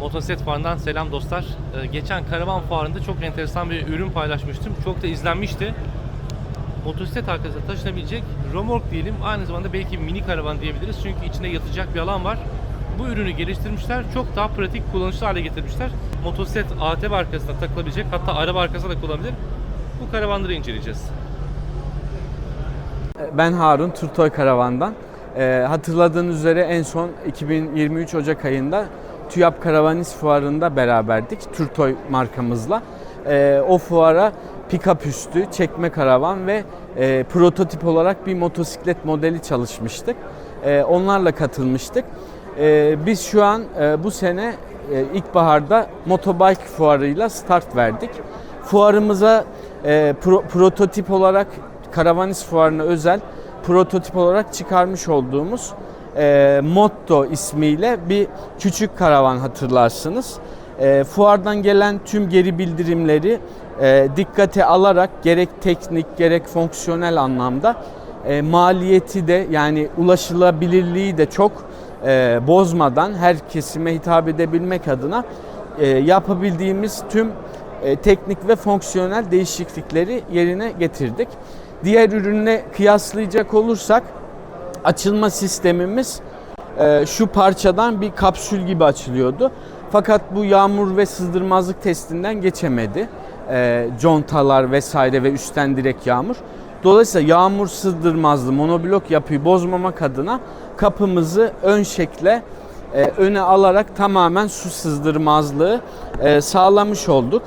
Motoset Fuarı'ndan selam dostlar. Ee, geçen karavan fuarında çok enteresan bir ürün paylaşmıştım. Çok da izlenmişti. Motosiklet arkasına taşınabilecek romork diyelim. Aynı zamanda belki mini karavan diyebiliriz. Çünkü içinde yatacak bir alan var. Bu ürünü geliştirmişler. Çok daha pratik, kullanışlı hale getirmişler. Motosiklet ATV arkasına takılabilecek. Hatta araba arkasına da kullanabilir. Bu karavanları inceleyeceğiz. Ben Harun Turtoy Karavan'dan. Ee, hatırladığınız üzere en son 2023 Ocak ayında TÜYAP Karavanist Fuarı'nda beraberdik Turtoy markamızla. Ee, o fuara pick-up üstü, çekme karavan ve e, prototip olarak bir motosiklet modeli çalışmıştık. Ee, onlarla katılmıştık. Ee, biz şu an e, bu sene e, ilkbaharda Motobike fuarıyla start verdik. Fuarımıza e, pro- prototip olarak Karavanist Fuarı'na özel prototip olarak çıkarmış olduğumuz e, Motto ismiyle bir küçük karavan hatırlarsınız. E, fuardan gelen tüm geri bildirimleri e, dikkate alarak gerek teknik gerek fonksiyonel anlamda e, maliyeti de yani ulaşılabilirliği de çok e, bozmadan her kesime hitap edebilmek adına e, yapabildiğimiz tüm e, teknik ve fonksiyonel değişiklikleri yerine getirdik. Diğer ürünle kıyaslayacak olursak açılma sistemimiz e, şu parçadan bir kapsül gibi açılıyordu. Fakat bu yağmur ve sızdırmazlık testinden geçemedi. E, contalar vesaire ve üstten direkt yağmur. Dolayısıyla yağmur sızdırmazlı monoblok yapıyı bozmamak adına kapımızı ön şekle e, öne alarak tamamen su sızdırmazlığı e, sağlamış olduk.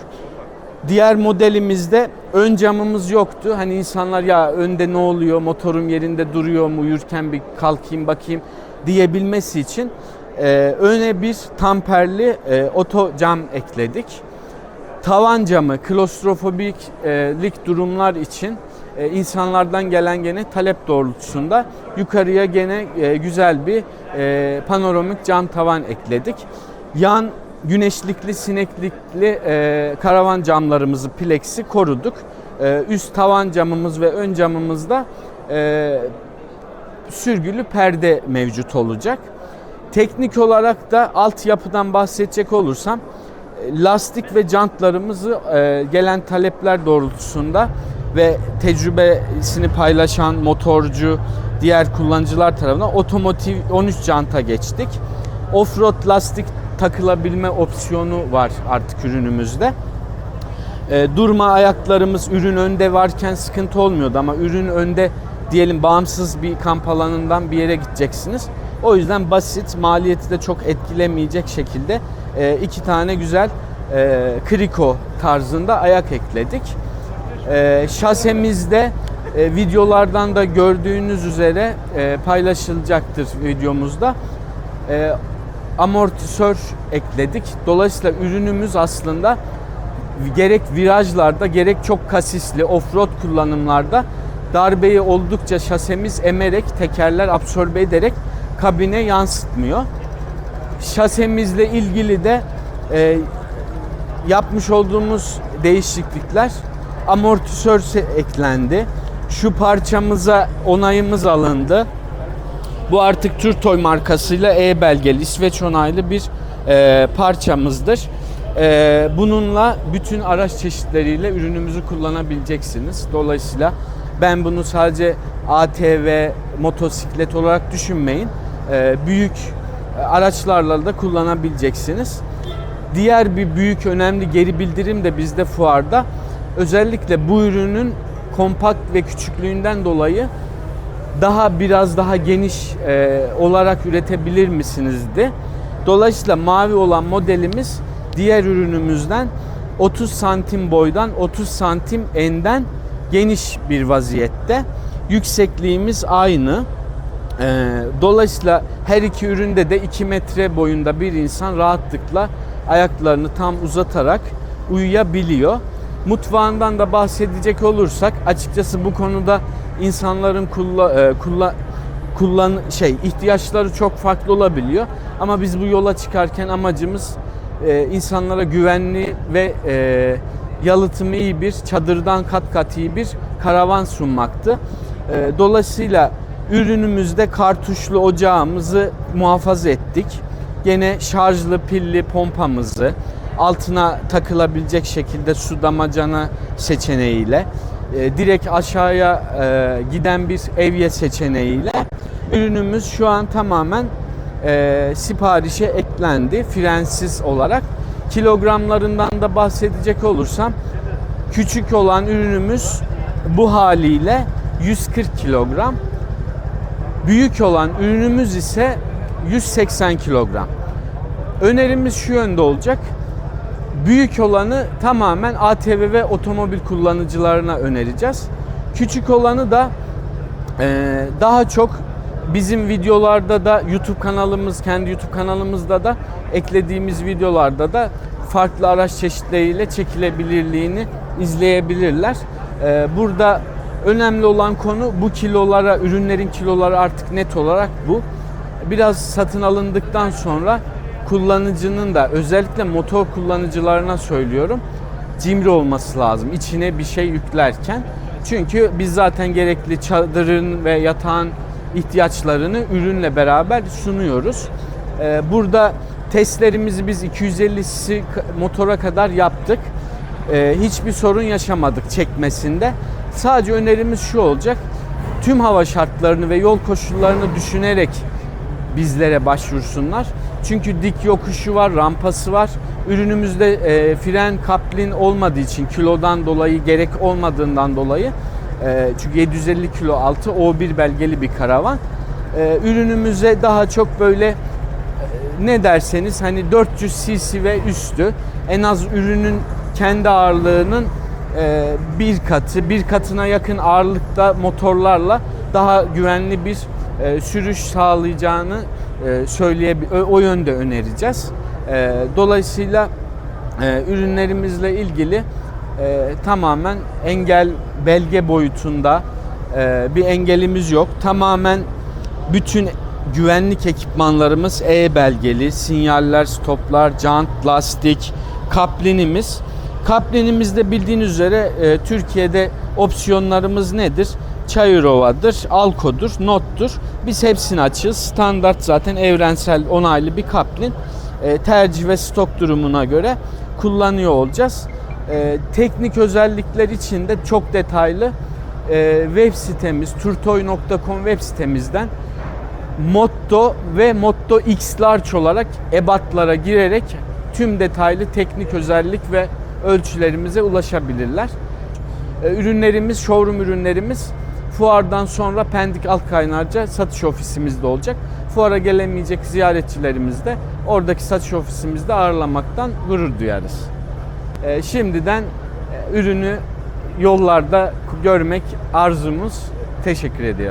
Diğer modelimizde ön camımız yoktu. Hani insanlar ya önde ne oluyor, motorum yerinde duruyor mu, uyurken bir kalkayım bakayım diyebilmesi için e, öne bir tamperli e, oto cam ekledik. Tavan camı klostrofobiklik durumlar için e, insanlardan gelen gene talep doğrultusunda yukarıya gene e, güzel bir e, panoramik cam tavan ekledik. Yan güneşlikli, sineklikli e, karavan camlarımızı, plexi koruduk. E, üst tavan camımız ve ön camımızda e, sürgülü perde mevcut olacak. Teknik olarak da altyapıdan bahsedecek olursam e, lastik ve jantlarımızı e, gelen talepler doğrultusunda ve tecrübesini paylaşan motorcu, diğer kullanıcılar tarafından otomotiv 13 janta geçtik. Offroad lastik takılabilme opsiyonu var artık ürünümüzde. E, durma ayaklarımız ürün önde varken sıkıntı olmuyordu ama ürün önde diyelim bağımsız bir kamp alanından bir yere gideceksiniz. O yüzden basit, maliyeti de çok etkilemeyecek şekilde e, iki tane güzel e, kriko tarzında ayak ekledik. E, şasemizde e, videolardan da gördüğünüz üzere e, paylaşılacaktır videomuzda. E, amortisör ekledik. Dolayısıyla ürünümüz aslında gerek virajlarda gerek çok kasisli offroad kullanımlarda darbeyi oldukça şasemiz emerek tekerler absorbe ederek kabine yansıtmıyor. Şasemizle ilgili de e, yapmış olduğumuz değişiklikler amortisör eklendi. Şu parçamıza onayımız alındı. Bu artık Turtoy markasıyla E belgeli İsveç onaylı bir e, parçamızdır. E, bununla bütün araç çeşitleriyle ürünümüzü kullanabileceksiniz. Dolayısıyla ben bunu sadece ATV, motosiklet olarak düşünmeyin. E, büyük araçlarla da kullanabileceksiniz. Diğer bir büyük önemli geri bildirim de bizde fuarda özellikle bu ürünün kompakt ve küçüklüğünden dolayı daha biraz daha geniş e, olarak üretebilir misinizdi. Dolayısıyla mavi olan modelimiz diğer ürünümüzden 30 santim boydan 30 santim enden geniş bir vaziyette. Yüksekliğimiz aynı. E, dolayısıyla her iki üründe de 2 metre boyunda bir insan rahatlıkla ayaklarını tam uzatarak uyuyabiliyor. Mutfağından da bahsedecek olursak açıkçası bu konuda insanların kulla, e, kulla, kullan şey ihtiyaçları çok farklı olabiliyor. Ama biz bu yola çıkarken amacımız e, insanlara güvenli ve e, yalıtımı iyi bir çadırdan kat kat iyi bir karavan sunmaktı. E, dolayısıyla ürünümüzde kartuşlu ocağımızı muhafaza ettik. gene şarjlı pilli pompamızı altına takılabilecek şekilde su damacana seçeneğiyle e, direkt aşağıya e, giden bir evye seçeneğiyle ürünümüz şu an tamamen e, siparişe eklendi frensiz olarak. Kilogramlarından da bahsedecek olursam küçük olan ürünümüz bu haliyle 140 kilogram. Büyük olan ürünümüz ise 180 kilogram. Önerimiz şu yönde olacak. Büyük olanı tamamen ATV ve otomobil kullanıcılarına önereceğiz. Küçük olanı da ee, daha çok bizim videolarda da YouTube kanalımız, kendi YouTube kanalımızda da eklediğimiz videolarda da farklı araç çeşitleriyle çekilebilirliğini izleyebilirler. Ee, burada önemli olan konu bu kilolara, ürünlerin kiloları artık net olarak bu. Biraz satın alındıktan sonra kullanıcının da özellikle motor kullanıcılarına söylüyorum cimri olması lazım içine bir şey yüklerken. Çünkü biz zaten gerekli çadırın ve yatağın ihtiyaçlarını ürünle beraber sunuyoruz. Ee, Burada testlerimizi biz 250 cc motora kadar yaptık. Ee, Hiçbir sorun yaşamadık çekmesinde. Sadece önerimiz şu olacak. Tüm hava şartlarını ve yol koşullarını düşünerek bizlere başvursunlar. Çünkü dik yokuşu var, rampası var. Ürünümüzde e, fren kaplin olmadığı için kilodan dolayı gerek olmadığından dolayı e, çünkü 750 kilo altı O1 belgeli bir karavan. E, ürünümüze daha çok böyle e, ne derseniz hani 400 cc ve üstü en az ürünün kendi ağırlığının e, bir katı, bir katına yakın ağırlıkta motorlarla daha güvenli bir e, sürüş sağlayacağını e, söyleyebil o, yönde önereceğiz. E, dolayısıyla e, ürünlerimizle ilgili tamamen engel belge boyutunda bir engelimiz yok. Tamamen bütün güvenlik ekipmanlarımız E belgeli, sinyaller, stoplar, jant, lastik, kaplinimiz. Kaplinimizde bildiğiniz üzere Türkiye'de opsiyonlarımız nedir? Çayırova'dır, Alko'dur, Not'tur. Biz hepsini açığız. Standart zaten evrensel onaylı bir kaplin. E, tercih ve stok durumuna göre kullanıyor olacağız. E, teknik özellikler için de çok detaylı e, web sitemiz turtoy.com web sitemizden Motto ve Motto X Large olarak ebatlara girerek tüm detaylı teknik özellik ve ölçülerimize ulaşabilirler. E, Ürünlerimiz, showroom ürünlerimiz fuardan sonra Pendik Altkaynarca satış ofisimizde olacak. Fuara gelemeyecek ziyaretçilerimiz de oradaki satış ofisimizde ağırlamaktan gurur duyarız. E, Şimdiden e, ürünü yollarda görmek arzumuz. Teşekkür ediyorum.